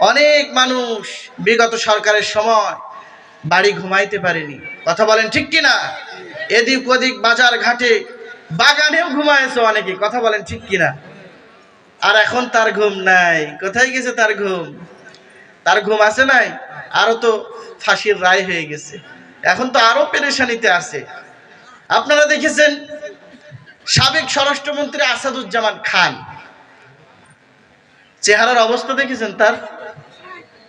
অনেক মানুষ বিগত সরকারের সময় বাড়ি ঘুমাইতে পারেনি। কথা বলেন ঠিক কি না এদিক ওদিক বাজার ঘাটে বাগানেও ঘুমায়েছে অনেকে, কথা বলেন ঠিক কি না আর এখন তার ঘুম নাই। কোথায় গেছে তার ঘুম? তার ঘুম আছে নাই? আরও তো ফাঁসির রায় হয়ে গেছে। এখন তো আরও পেরেশানিতে আছে। আপনারা দেখেছেন সাবেক স্বরাষ্ট্রমন্ত্রী আসাদুজ্জামান খান। চেহারার অবস্থা দেখেছেন তার?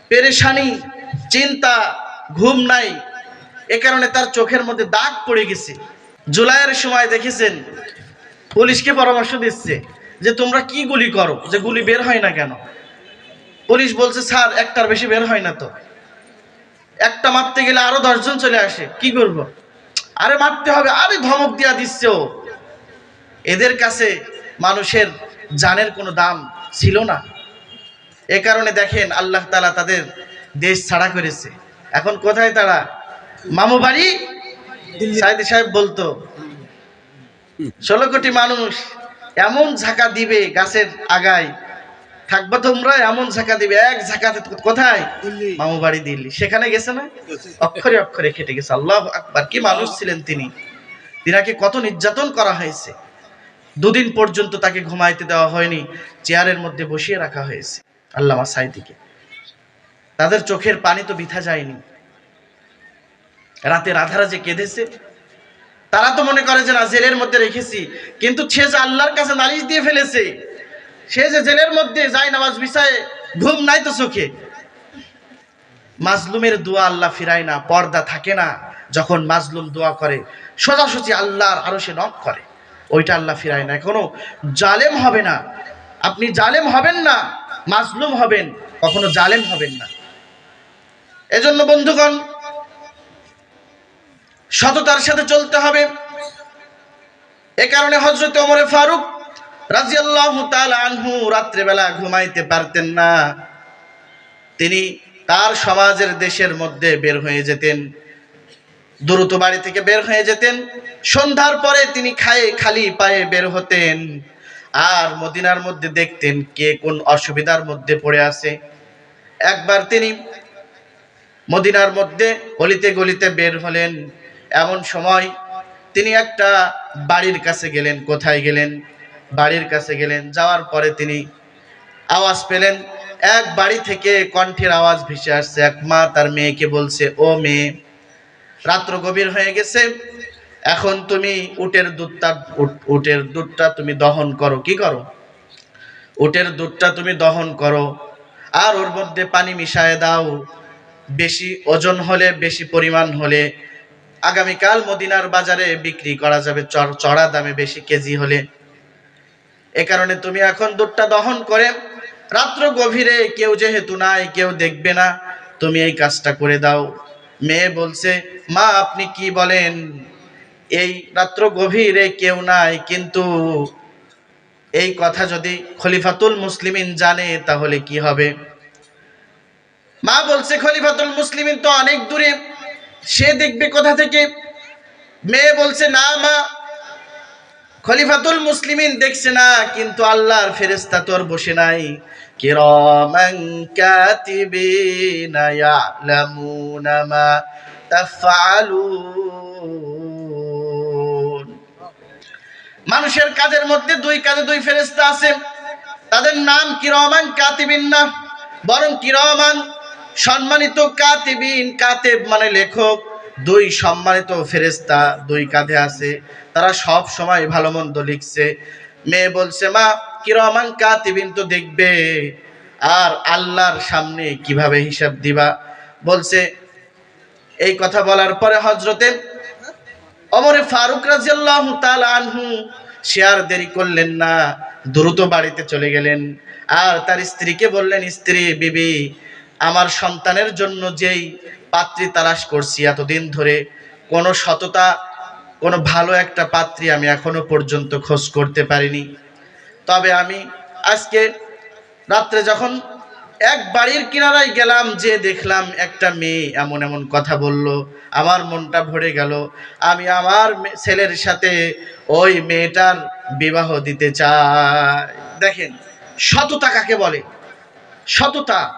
পেরেশানি, চিন্তা, ঘুম নাই। এ কারণে তার চোখের মধ্যে দাগ পড়ে গেছে। জুলাইয়ের সময় দেখেছেন, পুলিশকে পরামর্শ দিচ্ছে যে তোমরা কি গুলি করো, যে গুলি বের হয় না কেন? পুলিশ বলছে, স্যার, একটার বেশি বের হয় না তো। একটা মারতে গেলে আরও দশজন চলে আসে, কি করব? আরে, মারতে হবে, আরে, ধমক দিয়া দিচ্ছে ও। এদের কাছে মানুষের জানের কোনো দাম ছিল না। এ কারণে দেখেন আল্লাহ তালা তাদের দেশ ছাড়া করেছে। এখন কোথায় তারা? মামু বাড়ি? সাইদি সাহেব বলতো ষোলো কোটি মানুষ এমন ঝাঁকা দিবে গাছের আগায় থাকবা তোমরা এমন ঝাঁকা দিবে এক ঝাঁকাতে কোথায়? মামু বাড়ি দিল্লি। সেখানে গেছে না? অক্ষরে অক্ষরে খেটে গেছে। আল্লাহ আকবার কি মানুষ ছিলেন তিনি। তিনাকে কত নির্যাতন করা হয়েছে। দুদিন পর্যন্ত তাকে ঘুমাইতে দেওয়া হয়নি চেয়ারের মধ্যে বসিয়ে রাখা হয়েছে। আল্লামা সাইদিকে। তাদের চোখের পানি তো বিথা যায়নি। রাতে রাধারা যে কেঁদেছে, তারা তো মনে করে যে, না, জেলের মধ্যে রেখেছি। কিন্তু সে যে আল্লাহর কাছে নালিশ দিয়ে ফেলেছে, সে যে জেলের মধ্যে যায় নামাজ বিষয়ে ঘুম নাই তো চোখে। মাজলুমের দোয়া আল্লাহ ফিরায় না, পর্দা থাকে না, যখন মাজলুম দোয়া করে, সোজাসুজি আল্লাহর আরও সে নক করে। ওইটা আল্লাহ ফিরায় না। এখনও জালেম হবে না। আপনি জালেম হবেন না। মাজলুম হবেন, কখনো জালেম হবেন না। এজন্য বন্ধুগণ, সততার সাথে চলতে হবে। এ কারণে হজরত ওমরে ফারুক রাজিয়াল্লাহু আনহু রাত্রেবেলা ঘুমাইতে পারতেন না। তিনি তার সমাজের দেশের মধ্যে বের হয়ে যেতেন, দ্রুত বাড়ি থেকে বের হয়ে যেতেন। সন্ধ্যার পরে তিনি খায়ে খালি পায়ে বের হতেন। আর মদিনার মধ্যে দেখতেন কে কোন অসুবিধার মধ্যে পড়ে আছে। একবার তিনি মদিনার মধ্যে গলিতে গলিতে বের হলেন। এমন সময় তিনি একটা বাড়ির কাছে গেলেন। কোথায় গেলেন? বাড়ির কাছে গেলেন। যাওয়ার পরে তিনি আওয়াজ পেলেন। এক বাড়ি থেকে কণ্ঠের আওয়াজ ভেসে আসছে। এক মা তার মেয়েকে বলছে, ও মেয়ে, রাত্র গভীর হয়ে গেছে। এখন তুমি উটের দুধটা, উট- উটের দুধটা তুমি দহন করো, কি করো? উটের দুধটা তুমি দহন করো, আর ওর মধ্যে পানি মিশায় দাও। বেশি ওজন হলে, বেশি পরিমাণ হলে। আগামীকাল মদিনার বাজারে বিক্রি করা যাবে চড়া দামে বেশি কেজি হলে। এ কারণে তুমি এখন দুধটা দহন করে, রাত্র গভীরে কেউ যেহেতু নাই, কেউ দেখবে না, তুমি এই কাজটা করে দাও। মেয়ে বলছে, মা, আপনি কি বলেন? এই রাত্র গভীরে কেউ নাই, কিন্তু এই কথা যদি খলিফাতুল মুসলিমিন জানে, তাহলে কি হবে? মা বলছে, খলিফাতুল মুসলিমিন তো অনেক দূরে, সে দেখবে কোথা থেকে? মেয়ে বলছে, না মা, খলিফাতুল মুসলিমিন দেখছে না, কিন্তু আল্লাহর ফেরেস্তা তোর বসে নাই। কিরামান কাতিবিনা ইয়ালামুনা মা মানুষের কাজের মধ্যে দুই কাজে দুই ফেরেস্তা আছে। তাদের নাম কিরমান কাতিবিন না, বরং কিরমান সম্মানিত কাতিবিন, কাতেব মানে লেখক। দুই সম্মানিত ফেরেস্তা দুই কাঁধে আছে। তারা সব সময় ভালো মন্দ লিখছে। মেয়ে বলছে, মা কিরমান কাতিবিন তো দেখবে। আর আল্লাহর সামনে কীভাবে হিসাব দিবা? বলছে, এই কথা বলার পরে হজরতে অমরে ফারুক রাজিয়াল্লাহু তাআলা আনহু, সে আর দেরি করলেন না, দ্রুত বাড়িতে চলে গেলেন। আর তার স্ত্রীকে বললেন, স্ত্রী, বিবি, আমার সন্তানের জন্য যেই পাত্রী তালাশ করছি এতদিন ধরে, কোনো সততা, কোনো ভালো একটা পাত্রী আমি এখনও পর্যন্ত খোঁজ করতে পারিনি। তবে আমি আজকে রাত্রে যখন এক বাড়ির কিনারায় গেলাম, যে দেখলাম একটা মেয়ে এমন এমন কথা বলল। আমার মনটা ভরে গেল। আমি আমার ছেলের সাথে ওই মেয়েটার বিবাহ দিতে চাই। দেখেন, সততা কাকে বলে? সততা।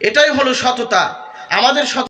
এটাই হলো সততা। আমাদের সত